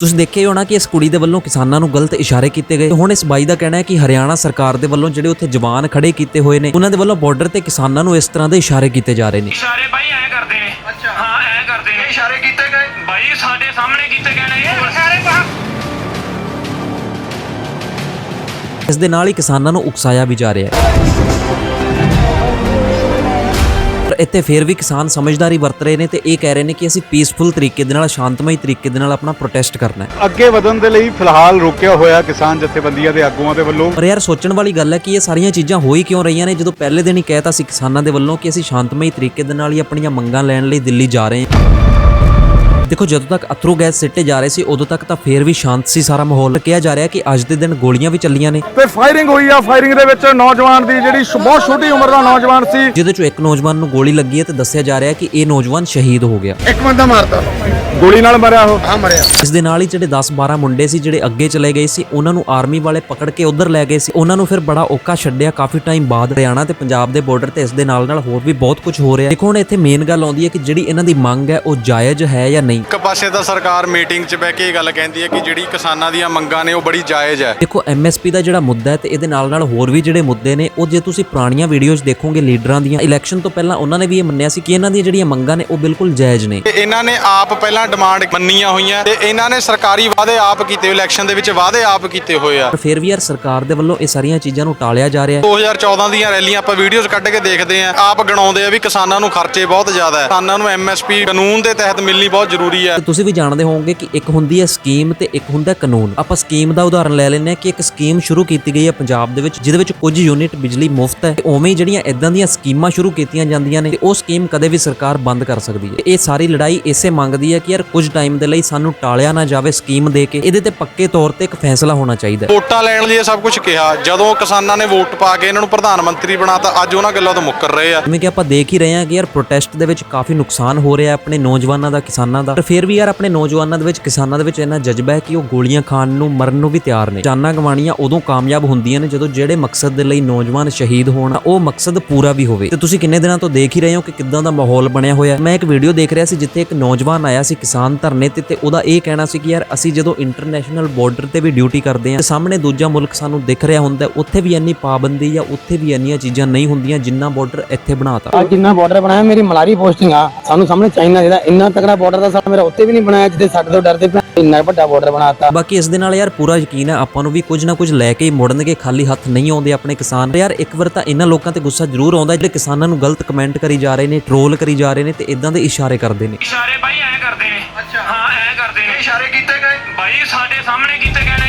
ਤੁਸੀਂ ਦੇਖਿਆ ਹੋਣਾ ਕਿ ਇਸ ਕੁੜੀ ਦੇ ਵੱਲੋਂ ਕਿਸਾਨਾਂ ਨੂੰ ਗਲਤ ਇਸ਼ਾਰੇ ਕੀਤੇ ਗਏ। ਹੁਣ ਇਸ ਬਾਈ ਦਾ ਕਹਿਣਾ ਹੈ ਕਿ ਹਰਿਆਣਾ ਸਰਕਾਰ ਦੇ ਵੱਲੋਂ ਜਿਹੜੇ ਉੱਥੇ ਜਵਾਨ ਖੜੇ ਕੀਤੇ ਹੋਏ ਨੇ ਉਹਨਾਂ ਦੇ ਵੱਲੋਂ ਬਾਰਡਰ ਤੇ ਕਿਸਾਨਾਂ ਨੂੰ ਇਸ ਤਰ੍ਹਾਂ ਦੇ ਇਸ਼ਾਰੇ ਕੀਤੇ ਜਾ ਰਹੇ ਨੇ। ਇਸ਼ਾਰੇ ਬਾਈ ਐ ਕਰਦੇ ਨੇ। ਅੱਛਾ। ਹਾਂ ਐ ਕਰਦੇ ਨੇ। ਇਸ਼ਾਰੇ ਕੀਤੇ ਗਏ? ਬਾਈ ਸਾਡੇ ਸਾਹਮਣੇ ਕੀਤੇ ਗਏ ਨੇ। ਇਹ ਇਸ਼ਾਰੇ ਪਾ ਇਸ ਦੇ ਨਾਲ ਹੀ ਕਿਸਾਨਾਂ ਨੂੰ ਉਕਸਾਇਆ ਵੀ ਜਾ ਰਿਹਾ ਹੈ। ਇੱਥੇ ਫਿਰ ਵੀ ਕਿਸਾਨ ਸਮਝਦਾਰੀ ਵਰਤ ਰਹੇ ਨੇ ਤੇ ਇਹ ਕਹਿ ਰਹੇ ਨੇ ਕਿ ਅਸੀਂ ਪੀਸਫੁਲ ਤਰੀਕੇ ਦੇ ਨਾਲ ਸ਼ਾਂਤਮਈ ਤਰੀਕੇ ਦੇ ਨਾਲ ਆਪਣਾ ਪ੍ਰੋਟੈਸਟ ਕਰਨਾ ਹੈ। ਅੱਗੇ ਵਧਣ ਦੇ ਲਈ ਫਿਲਹਾਲ ਰੋਕਿਆ ਹੋਇਆ ਕਿਸਾਨ ਜਥੇਬੰਦੀਆਂ ਦੇ ਆਗੂਆਂ ਦੇ ਵੱਲੋਂ ਪਰ ਯਾਰ ਸੋਚਣ ਵਾਲੀ ਗੱਲ ਹੈ ਕਿ ਇਹ ਸਾਰੀਆਂ ਚੀਜ਼ਾਂ ਹੋ ਹੀ ਕਿਉਂ ਰਹੀਆਂ ਨੇ? ਜਦੋਂ ਪਹਿਲੇ ਦਿਨ ਹੀ ਕਹਿਤਾ ਸੀ ਕਿਸਾਨਾਂ ਦੇ ਵੱਲੋਂ ਕਿ ਅਸੀਂ ਸ਼ਾਂਤਮਈ ਤਰੀਕੇ ਦੇ ਨਾਲ ਹੀ ਆਪਣੀਆਂ ਮੰਗਾਂ ਲੈਣ ਲਈ ਦਿੱਲੀ ਜਾ ਰਹੇ ਹਾਂ। ਦੇਖੋ ਜਦੋਂ ਤੱਕ ਅਥਰੂ ਗੈਸ ਸਿੱਟੇ ਜਾ ਰਹੇ ਸੀ ਉਦੋਂ ਤੱਕ ਤਾਂ ਫੇਰ ਵੀ ਸ਼ਾਂਤ ਸੀ ਸਾਰਾ ਮਾਹੌਲ। ਕਿਹਾ ਜਾ ਰਿਹਾ ਕਿ ਅੱਜ ਦੇ ਦਿਨ ਗੋਲੀਆਂ ਵੀ ਚੱਲੀਆਂ ਨੇ। ਤੇ ਫਾਇਰਿੰਗ ਹੋਈ ਆ ਫਾਇਰਿੰਗ ਦੇ ਵਿੱਚ ਨੌਜਵਾਨ ਦੀ ਜਿਹੜੀ ਬਹੁਤ ਛੋਟੀ ਉਮਰ ਦਾ ਨੌਜਵਾਨ ਸੀ। ਜਿਹਦੇ ਚੋਂ ਇੱਕ ਨੌਜਵਾਨ ਨੂੰ ਗੋਲੀ ਲੱਗੀ ਹੈ ਤੇ ਦੱਸਿਆ ਜਾ ਰਿਹਾ ਕਿ ਇਹ ਨੌਜਵਾਨ ਸ਼ਹੀਦ ਹੋ ਗਿਆ। ਇੱਕ ਬੰਦਾ ਮਾਰਤਾ। ਗੋਲੀ ਨਾਲ ਮਰਿਆ ਉਹ? ਹਾਂ ਮਰਿਆ। ਇਸ ਦੇ ਨਾਲ ਹੀ ਜਿਹੜੇ 10-12 ਮੁੰਡੇ ਸੀ ਜਿਹੜੇ ਅੱਗੇ ਚਲੇ ਗਏ ਸੀ ਉਹਨਾਂ ਨੂੰ ਆਰਮੀ ਵਾਲੇ ਪਕੜ ਕੇ ਉਧਰ ਲੈ ਗਏ ਸੀ। ਉਹਨਾਂ ਨੂੰ ਫਿਰ ਬੜਾ ਔਕਾ ਛੱਡਿਆ ਕਾਫੀ ਟਾਈਮ ਬਾਅਦ। ਹਰਿਆਣਾ ਤੇ ਪੰਜਾਬ ਦੇ ਬਾਰਡਰ ਤੇ ਇਸ ਦੇ ਨਾਲ ਨਾਲ ਹੋਰ ਵੀ ਬਹੁਤ ਕੁਝ ਹੋ ਰਿਹਾ। ਦੇਖੋ ਹੁਣ ਇੱਥੇ ਮੇਨ ਗੱਲ ਆਉਂਦੀ ਹੈ ਕਿ ਜਿਹੜੀ ਇਹਨਾਂ ਦੀ ਮੰਗ ਹੈ ਉਹ ਜਾਇਜ਼ ਹੈ ਜਾਂ ਨਹੀਂ? ਇੱਕ ਪਾਸੇ ਤਾਂ ਸਰਕਾਰ ਮੀਟਿੰਗ 'ਚ ਬਹਿ ਕੇ ਇਹ ਗੱਲ ਕਹਿੰਦੀ ਹੈ ਕਿ ਜਿਹੜੀ ਕਿਸਾਨਾਂ ਦੀਆਂ ਮੰਗਾਂ ਨੇ ਉਹ ਬੜੀ ਜਾਇਜ਼ ਹੈ। ਦੇਖੋ ਐਮਐਸਪੀ ਦਾ ਜਿਹੜਾ ਮੁੱਦਾ ਹੈ ਤੇ ਇਹਦੇ ਨਾਲ ਨਾਲ ਹੋਰ ਵੀ ਜਿਹੜੇ ਮੁੱਦੇ ਨੇ ਉਹ ਜੇ ਤੁਸੀਂ ਪੁਰਾਣੀਆਂ ਵੀਡੀਓਜ਼ ਦੇਖੋਗੇ ਲੀਡਰਾਂ ਦੀਆਂ ਇਲੈਕਸ਼ਨ ਤੋਂ ਪਹਿਲਾਂ ਉਹਨਾਂ ਨੇ ਵੀ ਇਹ ਮੰਨਿਆ ਸੀ ਕਿ ਇਹਨਾਂ ਦੀਆਂ ਜਿਹੜੀਆਂ ਮੰਗਾਂ ਨੇ ਉਹ ਬਿਲਕੁਲ ਜਾਇਜ਼ ਨੇ। ਤੇ ਇਹਨਾਂ ਨੇ ਆਪ ਪਹਿਲਾਂ ਡਿਮਾਂਡ ਮੰਨੀਆਂ ਹੋਈਆਂ ਤੇ ਇਹਨਾਂ ਨੇ ਸਰਕਾਰੀ ਵਾਅਦੇ ਆਪ ਕੀਤੇ ਇਲੈਕਸ਼ਨ ਦੇ ਵਿੱਚ ਵਾਅਦੇ ਆਪ ਕੀਤੇ ਹੋਏ ਆ। ਪਰ ਫਿਰ ਵੀ ਯਾਰ ਸਰਕਾਰ ਦੇ ਵੱਲੋਂ ਇਹ ਸਾਰੀਆਂ ਚੀਜ਼ਾਂ ਨੂੰ ਟਾਲਿਆ ਜਾ ਰਿਹਾ ਹੈ। 2014 ਦੀਆਂ ਰੈਲੀਆਂ ਆਪਾਂ ਵੀਡੀਓਜ਼ ਕੱਢ ਕੇ ਦੇਖਦੇ ਆ ਆਪ ਗਣਾਉਂਦੇ ਆ ਵੀ ਕਿਸਾਨਾਂ ਨੂੰ ਖਰਚੇ ਬਹੁਤ ਜ਼ਿਆਦਾ ਹੈ। ਕਿਸਾਨਾਂ ਨੂੰ ਐਮਐਸਪੀ ਕਾਨੂੰਨ ਦੇ ਤਹਿਤ ਮਿਲਣੀ ਬਹੁਤ ਜ਼ਰੂਰੀ ਹੈ। ਤੇ ਤੁਸੀਂ ਵੀ ਜਾਣਦੇ ਹੋਵੋਗੇ ਕਿ ਇੱਕ ਹੁੰਦੀ ਹੈ ਸਕੀਮ ਤੇ ਇੱਕ ਹੁੰਦਾ ਕਾਨੂੰਨ। ਆਪਾਂ ਸਕੀਮ ਦਾ ਉਦਾਹਰਨ ਲੈ ਲੈਂਦੇ ਹਾਂ ਕਿ ਇੱਕ ਸਕੀਮ ਸ਼ੁਰੂ ਕੀਤੀ ਗਈ ਹੈ ਪੰਜਾਬ ਦੇ ਵਿੱਚ ਜਿਹਦੇ ਵਿੱਚ ਕੁਝ ਯੂਨਿਟ ਬਿਜਲੀ ਮੁਫਤ ਹੈ ਤੇ ਉਵੇਂ ਹੀ ਜਿਹੜੀਆਂ ਇਦਾਂ ਦੀਆਂ ਸਕੀਮਾਂ ਸ਼ੁਰੂ ਕੀਤੀਆਂ ਜਾਂਦੀਆਂ ਨੇ ਤੇ ਉਹ ਸਕੀਮ ਕਦੇ ਵੀ ਸਰਕਾਰ ਬੰਦ ਕਰ ਸਕਦੀ ਹੈ। ਇਹ ਸਾਰੀ ਲੜਾਈ ਇਸੇ ਮੰਗਦੀ ਹੈ ਕਿ ਯਾਰ ਕੁਝ ਟਾਈਮ ਦੇ ਲਈ ਸਾਨੂੰ ਟਾਲਿਆ ਨਾ ਜਾਵੇ ਸਕੀਮ ਦੇ ਕੇ ਇਹਦੇ ਤੇ ਪੱਕੇ ਤੌਰ ਤੇ ਇੱਕ ਫੈਸਲਾ ਹੋਣਾ ਚਾਹੀਦਾ ਹੈ। ਵੋਟਾਂ ਲੈਣ ਲਈ ਇਹ ਸਭ ਕੁਝ ਕਿਹਾ। ਜਦੋਂ ਕਿਸਾਨਾਂ ਨੇ ਵੋਟ ਪਾ ਕੇ ਇਹਨਾਂ ਨੂੰ ਪ੍ਰਧਾਨ ਮੰਤਰੀ ਬਣਾਤਾ ਅੱਜ ਉਹਨਾਂ ਗੱਲਾਂ ਤੋਂ ਮੁੱਕਰ ਰਹੇ ਆ। ਜਿਵੇਂ ਕਿ ਆਪਾਂ ਦੇਖ ਹੀ ਰਹੇ ਹਾਂ ਕਿ ਯਾਰ ਪ੍ਰੋਟੈਸਟ ਦੇ ਵਿੱਚ ਕਾਫੀ ਨੁਕਸਾਨ ਹੋ ਰਿਹਾ ਆਪਣੇ ਨੌਜਵਾਨਾਂ ਦਾ ਕਿਸਾਨਾਂ ਦਾ। ਪਰ ਫਿਰ ਵੀ ਯਾਰ ਆਪਣੇ ਨੌਜਵਾਨਾਂ ਦੇ ਵਿੱਚ ਕਿਸਾਨਾਂ ਦੇ ਵਿੱਚ ਇੰਨਾ ਜਜ਼ਬਾ ਹੈ ਕਿ ਉਹ ਗੋਲੀਆਂ ਖਾਣ ਨੂੰ ਮਰਨ ਨੂੰ ਵੀ ਤਿਆਰ ਨੇ। ਜਾਨਾਂ ਗਵਾਣੀਆਂ ਉਦੋਂ ਕਾਮਯਾਬ ਹੁੰਦੀਆਂ ਨੇ ਜਦੋਂ ਜਿਹੜੇ ਮਕਸਦ ਦੇ ਲਈ ਨੌਜਵਾਨ ਸ਼ਹੀਦ ਹੋਣ ਉਹ ਮਕਸਦ ਪੂਰਾ ਵੀ ਹੋਵੇ। ਤੇ ਤੁਸੀਂ ਕਿੰਨੇ ਦਿਨਾਂ ਤੋਂ ਦੇਖ ਹੀ ਰਹੇ ਹੋ ਕਿ ਕਿੱਦਾਂ ਦਾ ਮਾਹੌਲ ਬਣਿਆ ਹੋਇਆ। ਮੈਂ ਇੱਕ ਵੀਡੀਓ ਦੇਖ ਰਿਹਾ ਸੀ ਜਿੱਥੇ ਇੱਕ ਨੌਜਵਾਨ ਆਇਆ ਸੀ ਕਿਸਾਨ ਧਰਨੇ ਤੇ ਤੇ ਉਹਦਾ ਇਹ ਕਹਿਣਾ ਸੀ ਕਿ ਯਾਰ ਅਸੀਂ ਜਦੋਂ ਇੰਟਰਨੈਸ਼ਨਲ ਬਾਰਡਰ ਤੇ ਵੀ ਡਿਊਟੀ ਕਰਦੇ ਹਾਂ ਤੇ ਸਾਹਮਣੇ ਦੂਜਾ ਮੁਲਕ ਸਾਨੂੰ ਦਿਖ ਰਿਹਾ ਹੁੰਦਾ ਉੱਥੇ ਵੀ ਇੰਨੀ ਪਾਬੰਦੀ ਜਾਂ ਉੱਥੇ ਵੀ ਇੰਨੀਆਂ ਚੀਜ਼ਾਂ ਨਹੀਂ ਹੁੰਦੀਆਂ ਜਿੰਨਾ ਬਾਰਡਰ ਇੱਥੇ ਬਣਾਤਾ। ਆ ਜਿੰਨਾ ਬਾਰਡਰ ਬਣਾਇਆ ਮੇਰੀ ਮਲਾਰੀ ਪੋਸਟਿੰਗ ਆ ਸਾਨੂੰ ਸਾਹਮਣੇ ਚਾਈਨਾ ਜਿਹੜਾ ਇੰਨਾ ਤਕੜਾ ਬਾਰਡਰ ਦਾ ਸਾਡਾ ਮੇਰਾ ਉੱਤੇ ਵੀ ਨਹੀਂ ਬਣਾਇਆ ਜਿੱਦੇ ਸਾਡੇ ਤੋਂ ਡਰਦੇ ਪਏ ਇੰਨਾ ਵੱਡਾ ਬਾਰਡਰ ਬਣਾਤਾ। ਬਾਕੀ ਇਸ ਦੇ ਨਾਲ ਯਾਰ ਪੂਰਾ ਯਕੀਨ ਹੈ ਆਪਾਂ ਨੂੰ ਵੀ ਕੁਝ ਨਾ ਕੁਝ ਲੈ ਕੇ ਹੀ ਮੁੜਨਗੇ ਖਾਲੀ ਹੱਥ ਨਹੀਂ ਆਉਂਦੇ ਆਪਣੇ ਕਿਸਾਨ। ਯਾਰ ਇੱਕ ਵਾਰ ਤਾਂ ਇਹਨਾਂ ਲੋਕਾਂ ਤੇ ਗੁੱਸਾ ਜ਼ਰੂਰ ਆਉਂਦਾ ਜਿਹੜੇ ਕਿਸਾਨਾਂ ਨੂੰ ਗਲਤ ਕਮੈਂਟ ਕਰੀ ਜਾ ਰਹੇ ਨੇ ਟ੍ਰੋਲ ਕਰੀ ਜਾ ਰਹੇ ਨੇ ਤੇ ਇਦਾਂ ਦੇ ਇਸ਼ਾਰੇ ਕਰਦੇ ਨੇ। ਇਸ਼ਾਰੇ ਬਾਈ ਐ ਇਸ਼ਾਰੇ ਕੀਤੇ ਗਏ? ਬਾਈ ਸਾਡੇ ਸਾਹਮਣੇ ਕੀਤੇ ਗਏ ਨੇ।